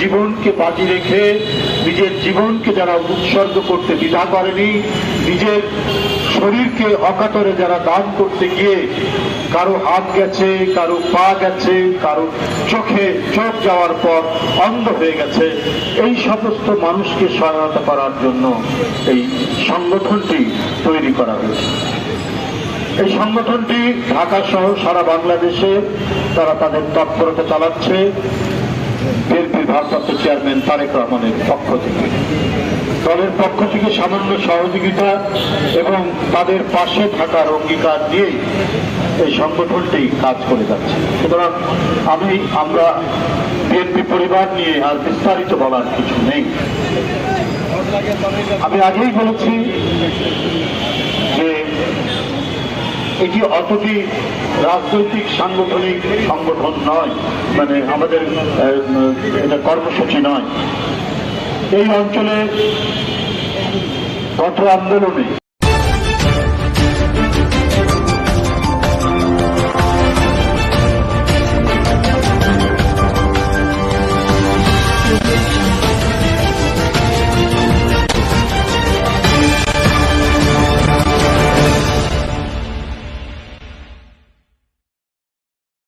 জীবনকে বাজি রেখে নিজের জীবনকে যারা উৎসর্গ করতে দ্বিধা করেনি, নিজের শরীরকে অকাতরে যারা দান করতে গিয়ে কারও হাত গেছে, কারও পা গেছে, কারও চোখে চোখ যাওয়ার পর অন্ধ হয়ে গেছে, এই সমস্ত মানুষকে সহায়তা করার জন্য এই সংগঠনটি তৈরি করা হয়েছে। এই সংগঠনটি ঢাকা সহ সারা বাংলাদেশে তারা তাদের তৎপরতা চালাচ্ছে। বিএনপির ভারপ্রাপ্ত চেয়ারম্যান তারেক রহমানের পক্ষ থেকে। দলের পক্ষ থেকে সামান্য সহযোগিতা এবং তাদের পাশে থাকার অঙ্গীকার নিয়েই এই সংগঠনটি কাজ করে যাচ্ছে। সুতরাং আমি, আমরা বিএনপি পরিবার নিয়ে আর বিস্তারিত বলার কিছু নেই। আমি আগেই বলেছি এটি অতটি রাজনৈতিক, সাংগঠনিক সংগঠন নয়। মানে আমাদের এটা কর্মসূচি নয়। এই অঞ্চলে গত আন্দোলনে